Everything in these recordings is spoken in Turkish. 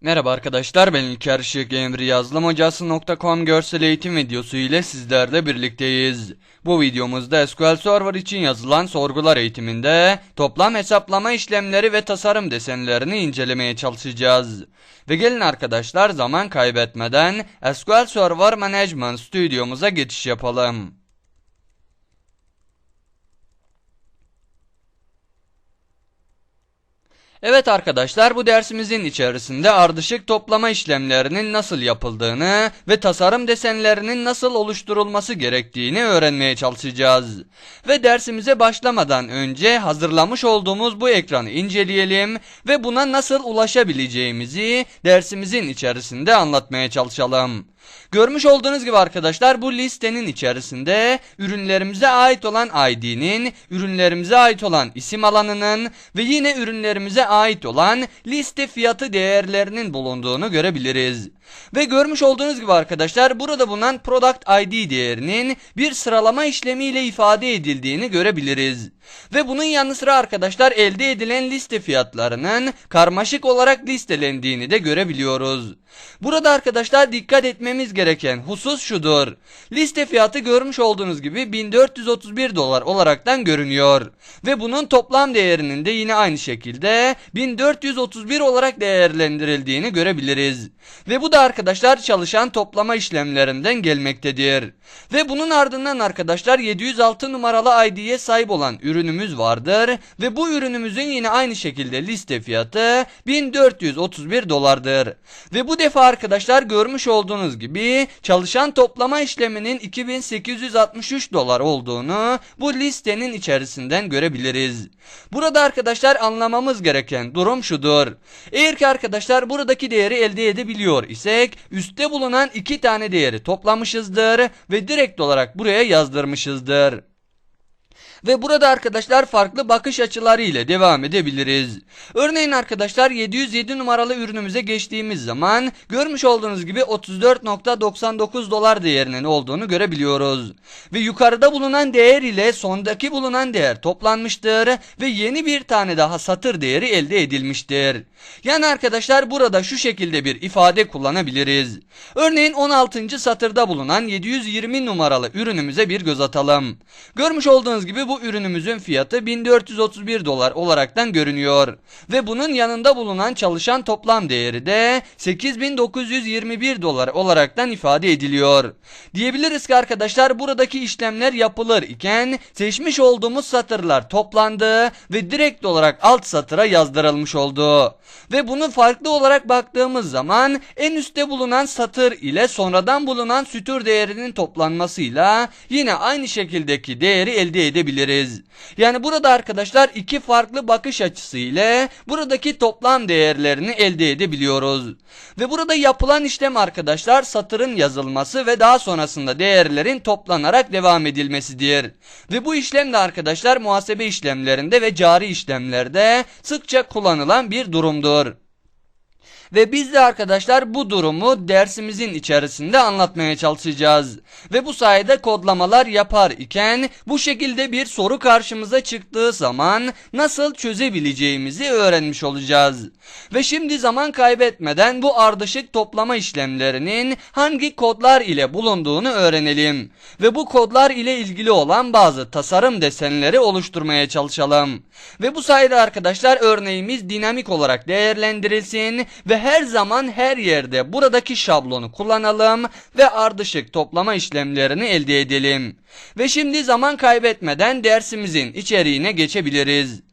Merhaba arkadaşlar ben İlker Işık Emri yazılımhocası.com görsel eğitim videosu ile sizlerle birlikteyiz. Bu videomuzda SQL Server için yazılan sorgular eğitiminde toplam hesaplama işlemleri ve tasarım desenlerini incelemeye çalışacağız. Ve gelin arkadaşlar zaman kaybetmeden SQL Server Management Studio'muza geçiş yapalım. Evet arkadaşlar bu dersimizin içerisinde ardışık toplama işlemlerinin nasıl yapıldığını ve tasarım desenlerinin nasıl oluşturulması gerektiğini öğrenmeye çalışacağız. Ve dersimize başlamadan önce hazırlamış olduğumuz bu ekranı inceleyelim ve buna nasıl ulaşabileceğimizi dersimizin içerisinde anlatmaya çalışalım. Görmüş olduğunuz gibi arkadaşlar bu listenin içerisinde ürünlerimize ait olan ID'nin, ürünlerimize ait olan isim alanının ve yine ürünlerimize ait olan liste fiyatı değerlerinin bulunduğunu görebiliriz. Ve görmüş olduğunuz gibi arkadaşlar burada bulunan product ID değerinin bir sıralama işlemiyle ifade edildiğini görebiliriz. Ve bunun yanı sıra arkadaşlar elde edilen liste fiyatlarının karmaşık olarak listelendiğini de görebiliyoruz. Burada arkadaşlar dikkat etmemiz gereken husus şudur. Liste fiyatı görmüş olduğunuz gibi 1431 dolar olaraktan görünüyor. Ve bunun toplam değerinin de yine aynı şekilde 1431 olarak değerlendirildiğini görebiliriz. Ve bu da arkadaşlar çalışan toplama işlemlerinden gelmektedir. Ve bunun ardından arkadaşlar 706 numaralı ID'ye sahip olan ürünümüz vardır. Ve bu ürünümüzün yine aynı şekilde liste fiyatı 1431 dolardır. Ve bu defa arkadaşlar görmüş olduğunuz gibi çalışan toplama işleminin 2863 dolar olduğunu bu listenin içerisinden görebiliriz. Burada arkadaşlar anlamamız gereken durum şudur. Eğer ki arkadaşlar buradaki değeri elde edebiliyor isek üstte bulunan iki tane değeri toplamışızdır ve direkt olarak buraya yazdırmışızdır. Ve burada arkadaşlar farklı bakış açıları ile devam edebiliriz. Örneğin arkadaşlar 707 numaralı ürünümüze geçtiğimiz zaman görmüş olduğunuz gibi 34.99 dolar değerinin olduğunu görebiliyoruz. Ve yukarıda bulunan değer ile sondaki bulunan değer toplanmıştır ve yeni bir tane daha satır değeri elde edilmiştir. Yani arkadaşlar burada şu şekilde bir ifade kullanabiliriz. Örneğin 16. satırda bulunan 720 numaralı ürünümüze bir göz atalım. Görmüş olduğunuz gibi bu ürünümüzün fiyatı 1431 dolar olaraktan görünüyor. Ve bunun yanında bulunan çalışan toplam değeri de 8921 dolar olaraktan ifade ediliyor. Diyebiliriz ki arkadaşlar buradaki işlemler yapılır iken seçmiş olduğumuz satırlar toplandı ve direkt olarak alt satıra yazdırılmış oldu. Ve bunu farklı olarak baktığımız zaman en üstte bulunan satır ile sonradan bulunan sütür değerinin toplanmasıyla yine aynı şekildeki değeri elde edebiliriz. Yani burada arkadaşlar iki farklı bakış açısı ile buradaki toplam değerlerini elde edebiliyoruz. Ve burada yapılan işlem arkadaşlar satırın yazılması ve daha sonrasında değerlerin toplanarak devam edilmesidir. Ve bu işlem de arkadaşlar muhasebe işlemlerinde ve cari işlemlerde sıkça kullanılan bir durumdur. Ve biz de arkadaşlar bu durumu dersimizin içerisinde anlatmaya çalışacağız. Ve bu sayede kodlamalar yapar iken bu şekilde bir soru karşımıza çıktığı zaman nasıl çözebileceğimizi öğrenmiş olacağız. Ve şimdi zaman kaybetmeden bu ardışık toplama işlemlerinin hangi kodlar ile bulunduğunu öğrenelim. Ve bu kodlar ile ilgili olan bazı tasarım desenleri oluşturmaya çalışalım. Ve bu sayede arkadaşlar örneğimiz dinamik olarak değerlendirilsin ve her zaman her yerde buradaki şablonu kullanalım ve ardışık toplama işlemlerini elde edelim. Ve şimdi zaman kaybetmeden dersimizin içeriğine geçebiliriz.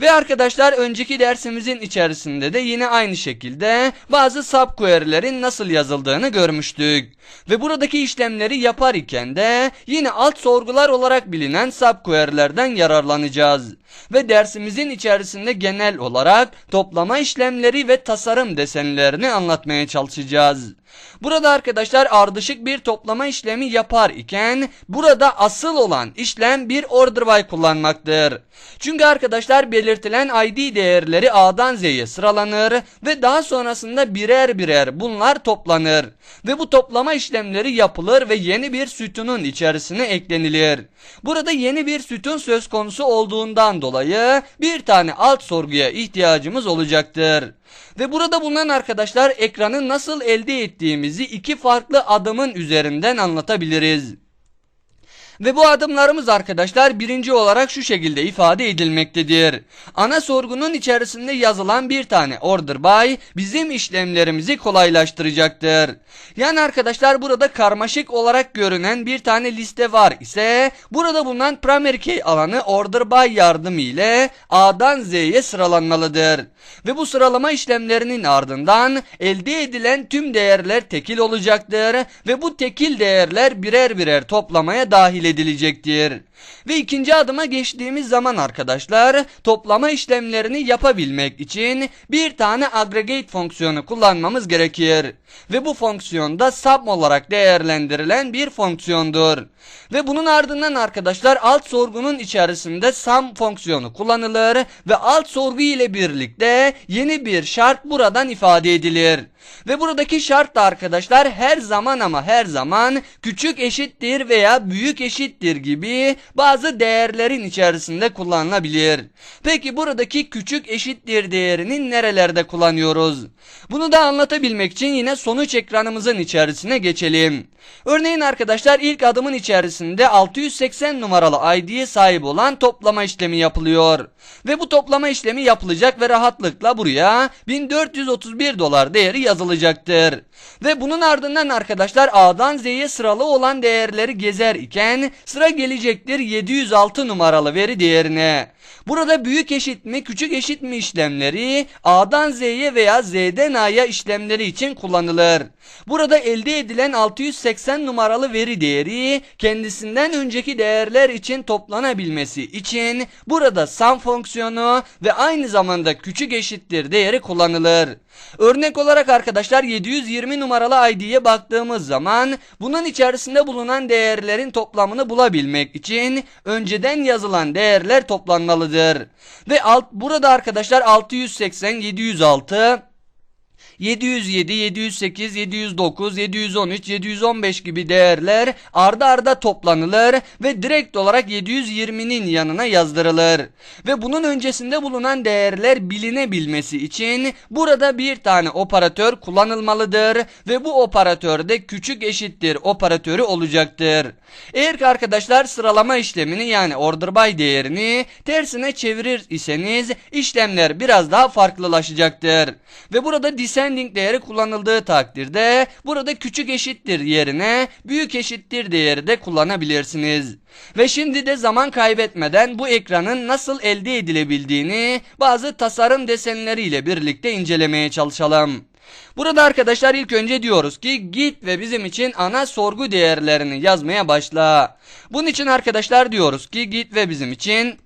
Ve arkadaşlar önceki dersimizin içerisinde de yine aynı şekilde bazı subquery'lerin nasıl yazıldığını görmüştük. Ve buradaki işlemleri yapar iken de yine alt sorgular olarak bilinen subquery'lerden yararlanacağız. Ve dersimizin içerisinde genel olarak toplama işlemleri ve tasarım desenlerini anlatmaya çalışacağız. Burada arkadaşlar ardışık bir toplama işlemi yapar iken burada asıl olan işlem bir order by kullanmaktır. Çünkü arkadaşlar belirtilen ID değerleri A'dan Z'ye sıralanır ve daha sonrasında birer birer bunlar toplanır ve bu toplama işlemleri yapılır ve yeni bir sütunun içerisine eklenilir. Burada yeni bir sütun söz konusu olduğundan dolayı bir tane alt sorguya ihtiyacımız olacaktır. Ve burada bulunan arkadaşlar ekranı nasıl elde ettiğimizi iki farklı adımın üzerinden anlatabiliriz. Ve bu adımlarımız arkadaşlar birinci olarak şu şekilde ifade edilmektedir. Ana sorgunun içerisinde yazılan bir tane order by bizim işlemlerimizi kolaylaştıracaktır. Yani arkadaşlar burada karmaşık olarak görünen bir tane liste var ise burada bulunan primary key alanı order by yardımı ile A'dan Z'ye sıralanmalıdır. Ve bu sıralama işlemlerinin ardından elde edilen tüm değerler tekil olacaktır ve bu tekil değerler birer birer toplamaya dahil edilecektir. Ve ikinci adıma geçtiğimiz zaman arkadaşlar toplama işlemlerini yapabilmek için bir tane aggregate fonksiyonu kullanmamız gerekir. Ve bu fonksiyonda sum olarak değerlendirilen bir fonksiyondur. Ve bunun ardından arkadaşlar alt sorgunun içerisinde sum fonksiyonu kullanılır ve alt sorgu ile birlikte yeni bir şart buradan ifade edilir. Ve buradaki şart da arkadaşlar her zaman ama her zaman küçük eşittir veya büyük eşittir gibi bazı değerlerin içerisinde kullanılabilir. Peki buradaki küçük eşittir değerini nerelerde kullanıyoruz? Bunu da anlatabilmek için yine sonuç ekranımızın içerisine geçelim. Örneğin arkadaşlar ilk adımın içerisinde 680 numaralı ID'ye sahip olan toplama işlemi yapılıyor. Ve bu toplama işlemi yapılacak ve rahatlıkla buraya 1431 dolar değeri yazılacaktır. Ve bunun ardından arkadaşlar A'dan Z'ye sıralı olan değerleri gezer iken sıra gelecektir 706 numaralı veri değerine. Burada büyük eşit mi küçük eşit mi işlemleri A'dan Z'ye veya Z'den A'ya işlemleri için kullanılır. Burada elde edilen 680 numaralı veri değeri kendisinden önceki değerler için toplanabilmesi için burada sum fonksiyonu ve aynı zamanda küçük eşittir değeri kullanılır. Örnek olarak arkadaşlar 720 numaralı ID'ye baktığımız zaman bunun içerisinde bulunan değerlerin toplamını bulabilmek için önceden yazılan değerler toplanmalıdır. Ve alt burada arkadaşlar 680, 706 707, 708, 709, 713, 715 gibi değerler arda arda toplanılır ve direkt olarak 720'nin yanına yazdırılır. Ve bunun öncesinde bulunan değerler bilinebilmesi için burada bir tane operatör kullanılmalıdır ve bu operatörde küçük eşittir operatörü olacaktır. Eğer ki arkadaşlar sıralama işlemini yani order by değerini tersine çevirir iseniz işlemler biraz daha farklılaşacaktır. Ve burada descending değeri kullanıldığı takdirde burada küçük eşittir yerine büyük eşittir değeri de kullanabilirsiniz. Ve şimdi de zaman kaybetmeden bu ekranın nasıl elde edilebildiğini bazı tasarım desenleriyle birlikte incelemeye çalışalım. Burada arkadaşlar ilk önce diyoruz ki git ve bizim için ana sorgu değerlerini yazmaya başla. Bunun için arkadaşlar diyoruz ki git ve bizim için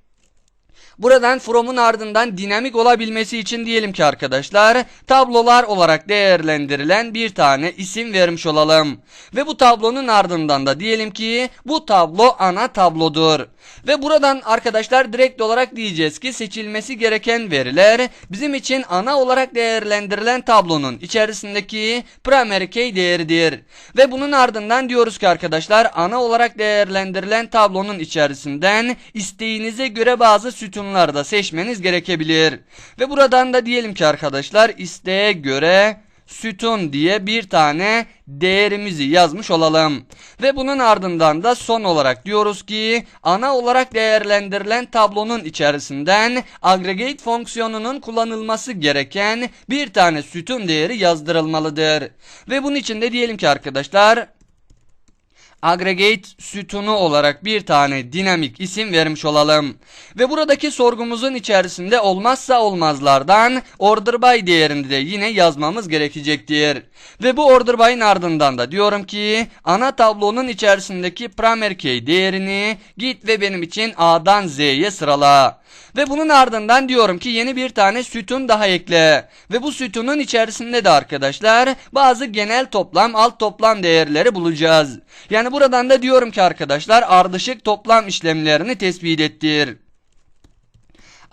Buradan from'un ardından dinamik olabilmesi için diyelim ki arkadaşlar tablolar olarak değerlendirilen bir tane isim vermiş olalım. Ve bu tablonun ardından da diyelim ki bu tablo ana tablodur. Ve buradan arkadaşlar direkt olarak diyeceğiz ki seçilmesi gereken veriler bizim için ana olarak değerlendirilen tablonun içerisindeki primary key değeridir. Ve bunun ardından diyoruz ki arkadaşlar ana olarak değerlendirilen tablonun içerisinden isteğinize göre bazı sütunlar da seçmeniz gerekebilir. Ve buradan da diyelim ki arkadaşlar isteğe göre sütun diye bir tane değerimizi yazmış olalım. Ve bunun ardından da son olarak diyoruz ki ana olarak değerlendirilen tablonun içerisinden aggregate fonksiyonunun kullanılması gereken bir tane sütun değeri yazdırılmalıdır. Ve bunun için de diyelim ki arkadaşlar aggregate sütunu olarak bir tane dinamik isim vermiş olalım. Ve buradaki sorgumuzun içerisinde olmazsa olmazlardan order by değerini de yine yazmamız gerekecektir. Ve bu order by'ın ardından da diyorum ki ana tablonun içerisindeki primary key değerini git ve benim için A'dan Z'ye sırala. Ve bunun ardından diyorum ki yeni bir tane sütun daha ekle. Ve bu sütunun içerisinde de arkadaşlar bazı genel toplam alt toplam değerleri bulacağız. Yani buradan da diyorum ki arkadaşlar ardışık toplam işlemlerini tespit ettir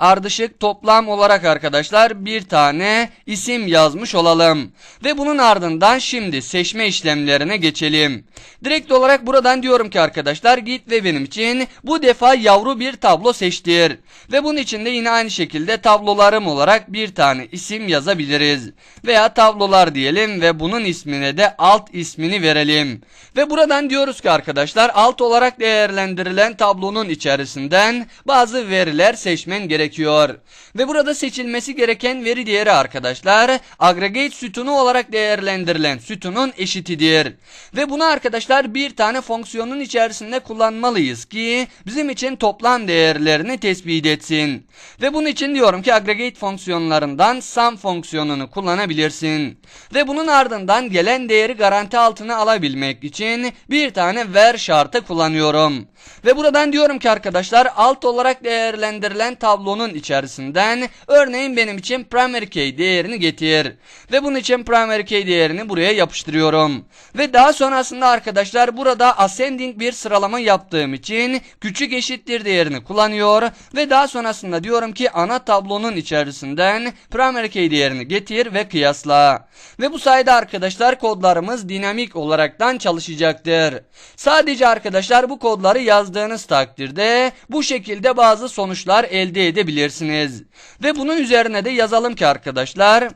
ardışık toplam olarak arkadaşlar bir tane isim yazmış olalım. Ve bunun ardından şimdi seçme işlemlerine geçelim. Direkt olarak buradan diyorum ki arkadaşlar git ve benim için bu defa yavru bir tablo seçtir. Ve bunun için de yine aynı şekilde tablolarım olarak bir tane isim yazabiliriz. Veya tablolar diyelim ve bunun ismine de alt ismini verelim. Ve buradan diyoruz ki arkadaşlar alt olarak değerlendirilen tablonun içerisinden bazı veriler seçmen gerekiyor gerekiyor. Ve burada seçilmesi gereken veri değeri arkadaşlar aggregate sütunu olarak değerlendirilen sütunun eşitidir. Ve bunu arkadaşlar bir tane fonksiyonun içerisinde kullanmalıyız ki bizim için toplam değerlerini tespit etsin. Ve bunun için diyorum ki aggregate fonksiyonlarından sum fonksiyonunu kullanabilirsin. Ve bunun ardından gelen değeri garanti altına alabilmek için bir tane ver şartı kullanıyorum. Ve buradan diyorum ki arkadaşlar alt olarak değerlendirilen tablonun içerisinden örneğin benim için primary key değerini getir. Ve bunun için primary key değerini buraya yapıştırıyorum. Ve daha sonrasında arkadaşlar burada ascending bir sıralama yaptığım için küçük eşittir değerini kullanıyor. Ve daha sonrasında diyorum ki ana tablonun içerisinden primary key değerini getir ve kıyasla. Ve bu sayede arkadaşlar kodlarımız dinamik olaraktan çalışacaktır. Sadece arkadaşlar bu kodları yazdığınız takdirde bu şekilde bazı sonuçlar elde edebilirsiniz. Ve bunun üzerine de yazalım ki arkadaşlar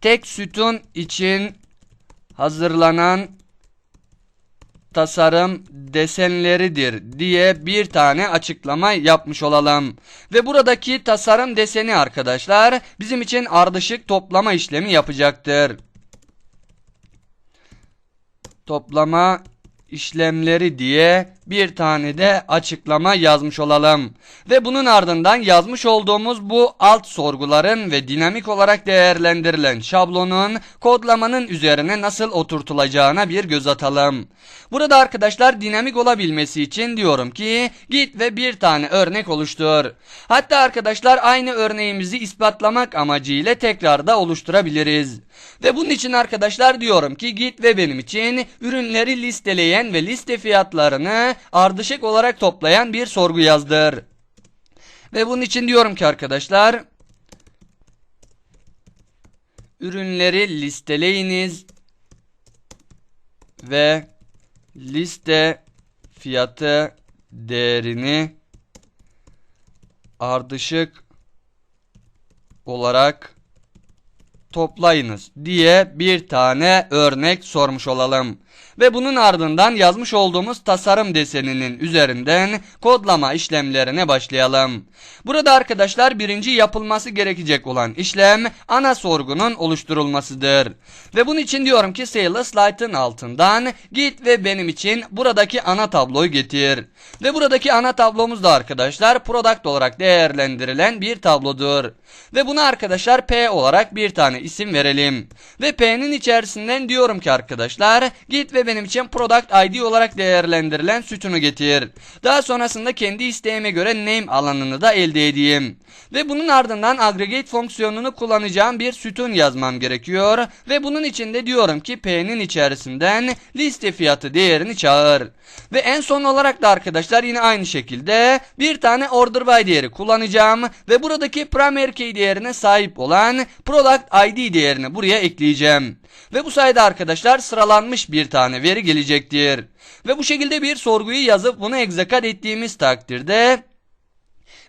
tek sütun için hazırlanan tasarım desenleridir diye bir tane açıklama yapmış olalım. Ve buradaki tasarım deseni arkadaşlar bizim için ardışık toplama işlemi yapacaktır. Toplama işlemleri diye bir tane de açıklama yazmış olalım. Ve bunun ardından yazmış olduğumuz bu alt sorguların ve dinamik olarak değerlendirilen şablonun kodlamanın üzerine nasıl oturtulacağına bir göz atalım. Burada arkadaşlar dinamik olabilmesi için diyorum ki git ve bir tane örnek oluştur. Hatta arkadaşlar aynı örneğimizi ispatlamak amacıyla tekrar da oluşturabiliriz. Ve bunun için arkadaşlar diyorum ki git ve benim için ürünleri listeleyen ve liste fiyatlarını ardışık olarak toplayan bir sorgu yazdır. Ve bunun için diyorum ki arkadaşlar ürünleri listeleyiniz ve liste fiyatı değerini ardışık olarak toplayınız diye bir tane örnek sormuş olalım. Ve bunun ardından yazmış olduğumuz tasarım deseninin üzerinden kodlama işlemlerine başlayalım. Burada arkadaşlar birinci yapılması gerekecek olan işlem ana sorgunun oluşturulmasıdır. Ve bunun için diyorum ki Sales Light'ın altından git ve benim için buradaki ana tabloyu getir. Ve buradaki ana tablomuz da arkadaşlar product olarak değerlendirilen bir tablodur. Ve buna arkadaşlar P olarak bir tane isim verelim. Ve P'nin içerisinden diyorum ki arkadaşlar git ve benim için product ID olarak değerlendirilen sütunu getir. Daha sonrasında kendi isteğime göre name alanını da elde edeyim. Ve bunun ardından aggregate fonksiyonunu kullanacağım bir sütun yazmam gerekiyor. Ve bunun için de diyorum ki P'nin içerisinden liste fiyatı değerini çağır. Ve en son olarak da arkadaşlar yine aynı şekilde bir tane order by değeri kullanacağım. Ve buradaki primary key değerine sahip olan product ID değerini buraya ekleyeceğim. Ve bu sayede arkadaşlar sıralanmış bir tane veri gelecektir. Ve bu şekilde bir sorguyu yazıp bunu execute ettiğimiz takdirde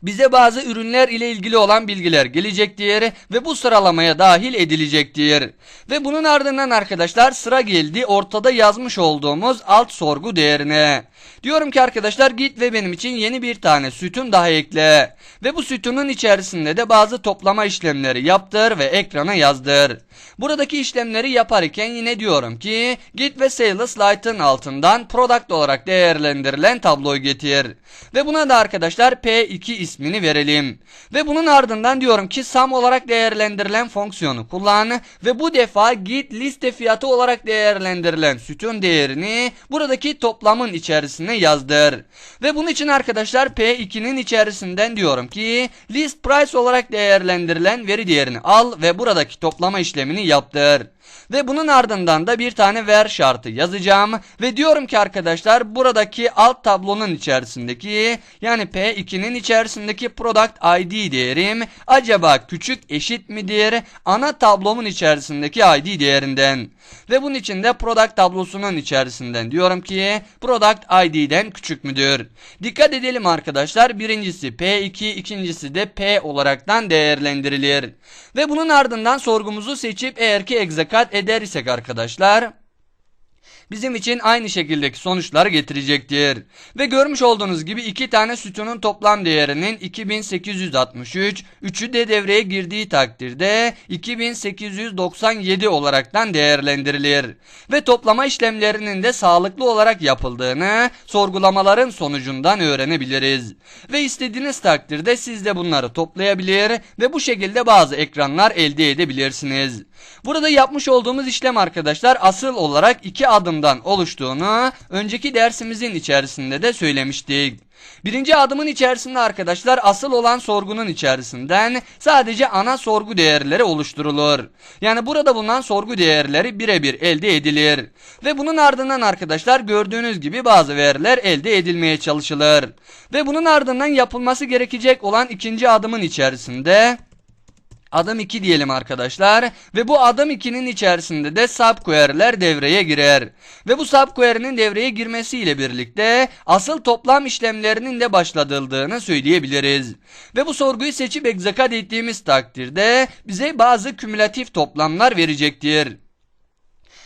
bize bazı ürünler ile ilgili olan bilgiler gelecektir ve bu sıralamaya dahil edilecektir. Ve bunun ardından arkadaşlar sıra geldi ortada yazmış olduğumuz alt sorgu değerine. Diyorum ki arkadaşlar git ve benim için yeni bir tane sütun daha ekle. Ve bu sütunun içerisinde de bazı toplama işlemleri yaptır ve ekrana yazdır. Buradaki işlemleri yaparken yine diyorum ki git ve sales light'ın altından product olarak değerlendirilen tabloyu getir. Ve buna da arkadaşlar P2 isim ismini verelim. Ve bunun ardından diyorum ki sum olarak değerlendirilen fonksiyonu kullan ve bu defa git liste fiyatı olarak değerlendirilen sütun değerini buradaki toplamın içerisine yazdır. Ve bunun için arkadaşlar P2'nin içerisinden diyorum ki list price olarak değerlendirilen veri değerini al ve buradaki toplama işlemini yaptır. Ve bunun ardından da bir tane ver şartı yazacağım ve diyorum ki arkadaşlar buradaki alt tablonun içerisindeki yani P2'nin içerisindeki product ID değerim acaba küçük eşit midir ana tablomun içerisindeki ID değerinden ve bunun için de product tablosunun içerisinden diyorum ki product ID'den küçük müdür. Dikkat edelim arkadaşlar birincisi P2 ikincisi de P olaraktan değerlendirilir ve bunun ardından sorgumuzu seçip eğer ki execute eder isek arkadaşlar bizim için aynı şekildeki sonuçlar getirecektir. Ve görmüş olduğunuz gibi iki tane sütunun toplam değerinin 2863, üçü de devreye girdiği takdirde 2897 olaraktan değerlendirilir. Ve toplama işlemlerinin de sağlıklı olarak yapıldığını sorgulamaların sonucundan öğrenebiliriz. Ve istediğiniz takdirde siz de bunları toplayabilir ve bu şekilde bazı ekranlar elde edebilirsiniz. Burada yapmış olduğumuz işlem arkadaşlar asıl olarak iki adımdan oluştuğunu önceki dersimizin içerisinde de söylemiştik. Birinci adımın içerisinde arkadaşlar asıl olan sorgunun içerisinden sadece ana sorgu değerleri oluşturulur. Yani burada bulunan sorgu değerleri birebir elde edilir. Ve bunun ardından arkadaşlar gördüğünüz gibi bazı veriler elde edilmeye çalışılır. Ve bunun ardından yapılması gerekecek olan ikinci adımın içerisinde Adım 2 diyelim arkadaşlar ve bu adım 2'nin içerisinde de subquery'ler devreye girer. Ve bu subquery'nin devreye girmesiyle birlikte asıl toplam işlemlerinin de başlatıldığını söyleyebiliriz. Ve bu sorguyu seçip execute ettiğimiz takdirde bize bazı kümülatif toplamlar verecektir.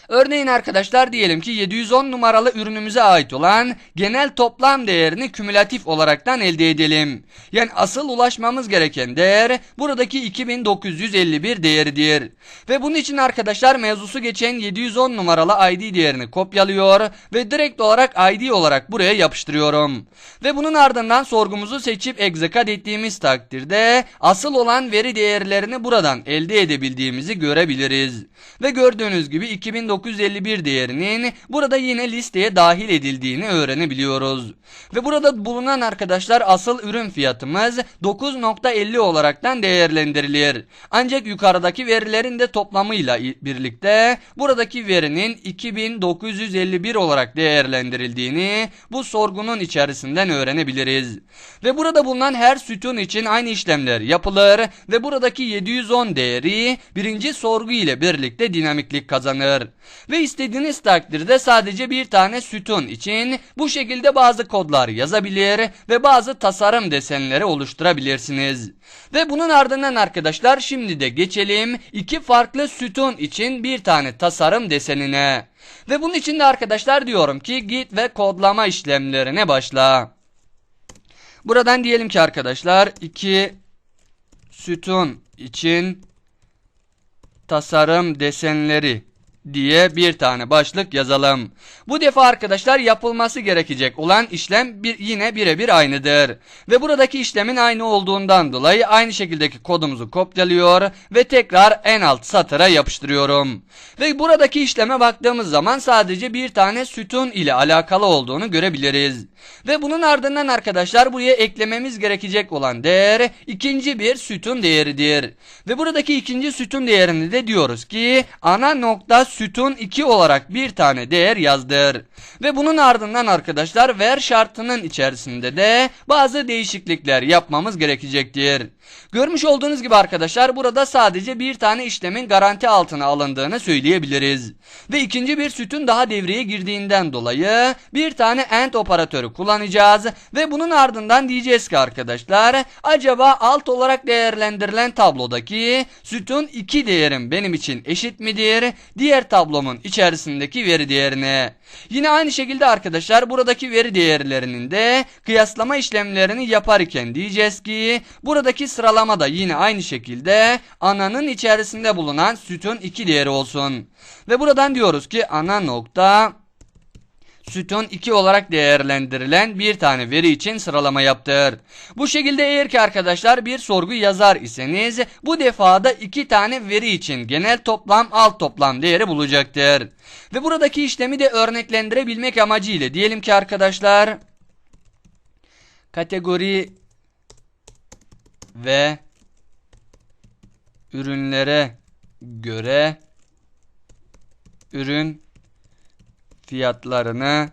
Örneğin arkadaşlar diyelim ki 710 numaralı ürünümüze ait olan genel toplam değerini kümülatif olaraktan elde edelim. Yani asıl ulaşmamız gereken değer buradaki 2951 değeridir. Ve bunun için arkadaşlar mevzusu geçen 710 numaralı ID değerini kopyalıyor ve direkt olarak ID olarak buraya yapıştırıyorum. Ve bunun ardından sorgumuzu seçip execute ettiğimiz takdirde asıl olan veri değerlerini buradan elde edebildiğimizi görebiliriz. Ve gördüğünüz gibi 2951 değerinin burada yine listeye dahil edildiğini öğrenebiliyoruz. Ve burada bulunan arkadaşlar asıl ürün fiyatımız 9.50 olaraktan değerlendirilir. Ancak yukarıdaki verilerin de toplamıyla birlikte buradaki verinin 2951 olarak değerlendirildiğini bu sorgunun içerisinden öğrenebiliriz. Ve burada bulunan her sütun için aynı işlemler yapılır ve buradaki 710 değeri birinci sorgu ile birlikte dinamiklik kazanır. Ve istediğiniz takdirde sadece bir tane sütun için bu şekilde bazı kodlar yazabilir ve bazı tasarım desenleri oluşturabilirsiniz. Ve bunun ardından arkadaşlar şimdi de geçelim iki farklı sütun için bir tane tasarım desenine. Ve bunun için de arkadaşlar diyorum ki git ve kodlama işlemlerine başla. Buradan diyelim ki arkadaşlar iki sütun için tasarım desenleri diye bir tane başlık yazalım. Bu defa arkadaşlar yapılması gerekecek olan işlem bir, yine birebir aynıdır. Ve buradaki işlemin aynı olduğundan dolayı aynı şekildeki kodumuzu kopyalıyor ve tekrar en alt satıra yapıştırıyorum. Ve buradaki işleme baktığımız zaman sadece bir tane sütun ile alakalı olduğunu görebiliriz. Ve bunun ardından arkadaşlar buraya eklememiz gerekecek olan değer ikinci bir sütun değeridir. Ve buradaki ikinci sütun değerini de diyoruz ki ana nokta sütun 2 olarak bir tane değer yazdır. Ve bunun ardından arkadaşlar ver şartının içerisinde de bazı değişiklikler yapmamız gerekecektir. Görmüş olduğunuz gibi arkadaşlar burada sadece bir tane işlemin garanti altına alındığını söyleyebiliriz. Ve ikinci bir sütun daha devreye girdiğinden dolayı bir tane AND operatörü kullanacağız. Ve bunun ardından diyeceğiz ki arkadaşlar acaba alt olarak değerlendirilen tablodaki sütun 2 değerim benim için eşit midir? Diğer tablomun içerisindeki veri değerine. Yine aynı şekilde arkadaşlar buradaki veri değerlerinin de kıyaslama işlemlerini yaparken diyeceğiz ki buradaki sıralama da yine aynı şekilde ananın içerisinde bulunan sütun 2 değeri olsun. Ve buradan diyoruz ki ana nokta sütun 2 olarak değerlendirilen bir tane veri için sıralama yaptır. Bu şekilde eğer ki arkadaşlar bir sorgu yazar iseniz bu defada 2 tane veri için genel toplam alt toplam değeri bulacaktır. Ve buradaki işlemi de örneklendirebilmek amacıyla diyelim ki arkadaşlar kategori ve ürünlere göre ürün fiyatlarını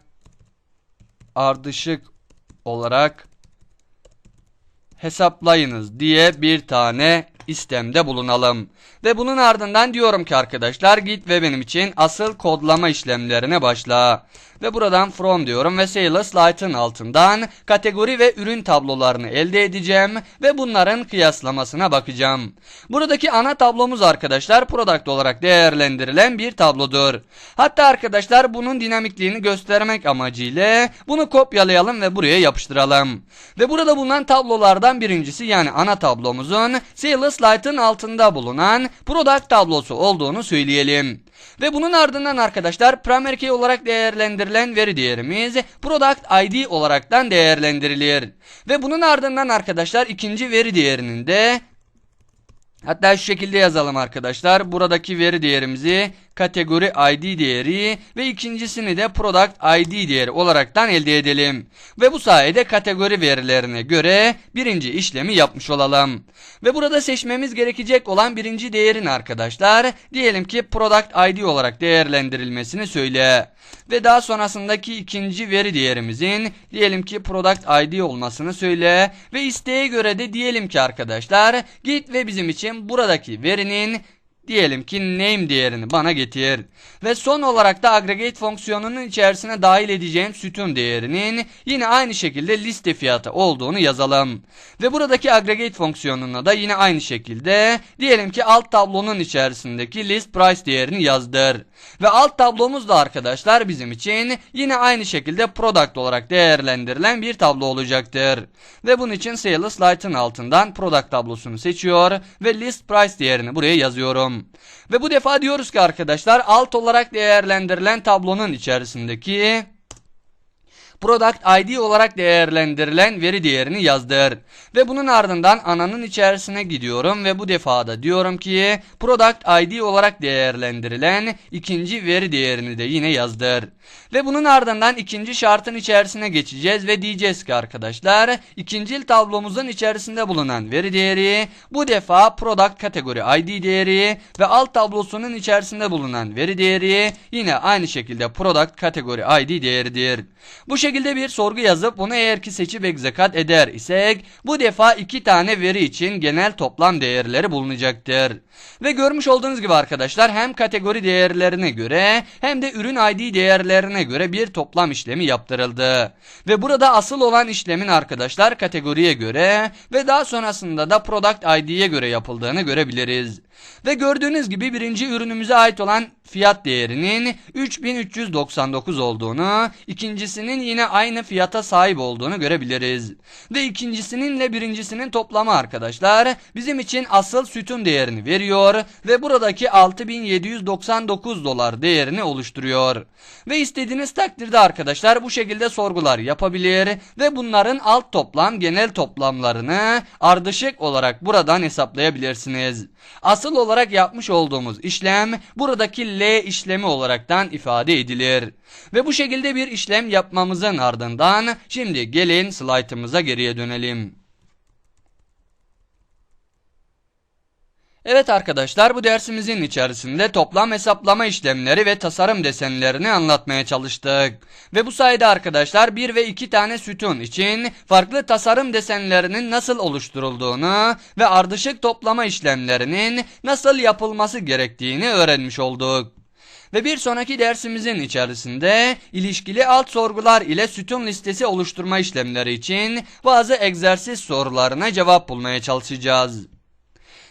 ardışık olarak hesaplayınız diye bir tane istemde bulunalım. Ve bunun ardından diyorum ki arkadaşlar git ve benim için asıl kodlama işlemlerine başla. Ve buradan from diyorum ve Sales Light'ın altından kategori ve ürün tablolarını elde edeceğim ve bunların kıyaslamasına bakacağım. Buradaki ana tablomuz arkadaşlar product olarak değerlendirilen bir tablodur. Hatta arkadaşlar bunun dinamikliğini göstermek amacıyla bunu kopyalayalım ve buraya yapıştıralım. Ve burada bulunan tablolardan birincisi yani ana tablomuzun Sales Light'ın altında bulunan product tablosu olduğunu söyleyelim. Ve bunun ardından arkadaşlar primary key olarak değerlendirilen veri değerimiz product ID olaraktan değerlendirilir. Ve bunun ardından arkadaşlar ikinci veri değerinin de Hatta şu şekilde yazalım arkadaşlar. Buradaki veri değerimizi kategori ID değeri ve ikincisini de product ID değeri olaraktan elde edelim. Ve bu sayede kategori verilerine göre birinci işlemi yapmış olalım. Ve burada seçmemiz gerekecek olan birinci değerin arkadaşlar diyelim ki product ID olarak değerlendirilmesini söyle. Ve daha sonrasındaki ikinci veri değerimizin diyelim ki product ID olmasını söyle. Ve isteğe göre de diyelim ki arkadaşlar git ve bizim için buradaki verinin Diyelim ki name değerini bana getir. Ve son olarak da aggregate fonksiyonunun içerisine dahil edeceğim sütun değerinin yine aynı şekilde liste fiyatı olduğunu yazalım. Ve buradaki aggregate fonksiyonuna da yine aynı şekilde diyelim ki alt tablonun içerisindeki list price değerini yazdır. Ve alt tablomuz da arkadaşlar bizim için yine aynı şekilde product olarak değerlendirilen bir tablo olacaktır. Ve bunun için sales light'ın altından product tablosunu seçiyor ve list price değerini buraya yazıyorum. Ve bu defa diyoruz ki arkadaşlar alt olarak değerlendirilen tablonun içerisindeki Product ID olarak değerlendirilen veri değerini yazdır. Ve bunun ardından ananın içerisine gidiyorum ve bu defada diyorum ki Product ID olarak değerlendirilen ikinci veri değerini de yine yazdır. Ve bunun ardından ikinci şartın içerisine geçeceğiz ve diyeceğiz ki arkadaşlar ikinci tablomuzun içerisinde bulunan veri değeri bu defa Product kategori ID değeri ve alt tablosunun içerisinde bulunan veri değeri yine aynı şekilde Product kategori ID değeridir. Bu şekilde bir sorgu yazıp bunu eğer ki seçip egzekat eder isek bu defa iki tane veri için genel toplam değerleri bulunacaktır. Ve görmüş olduğunuz gibi arkadaşlar hem kategori değerlerine göre hem de ürün ID değerlerine göre bir toplam işlemi yaptırıldı. Ve burada asıl olan işlemin arkadaşlar kategoriye göre ve daha sonrasında da product ID'ye göre yapıldığını görebiliriz. Ve gördüğünüz gibi birinci ürünümüze ait olan fiyat değerinin 3399 olduğunu, ikincisinin yine aynı fiyata sahip olduğunu görebiliriz. Ve ikincisininle birincisinin toplamı arkadaşlar bizim için asıl sütun değerini veriyor ve buradaki 6799 dolar değerini oluşturuyor. Ve istediğiniz takdirde arkadaşlar bu şekilde sorgular yapabilir ve bunların alt toplam genel toplamlarını ardışık olarak buradan hesaplayabilirsiniz. Asıl olarak yapmış olduğumuz işlem buradaki L işlemi olaraktan ifade edilir. Ve bu şekilde bir işlem yapmamızın ardından şimdi gelin slaytımıza geriye dönelim. Evet arkadaşlar bu dersimizin içerisinde toplam hesaplama işlemleri ve tasarım desenlerini anlatmaya çalıştık. Ve bu sayede arkadaşlar bir ve iki tane sütun için farklı tasarım desenlerinin nasıl oluşturulduğunu ve ardışık toplama işlemlerinin nasıl yapılması gerektiğini öğrenmiş olduk. Ve bir sonraki dersimizin içerisinde ilişkili alt sorgular ile sütun listesi oluşturma işlemleri için bazı egzersiz sorularına cevap bulmaya çalışacağız.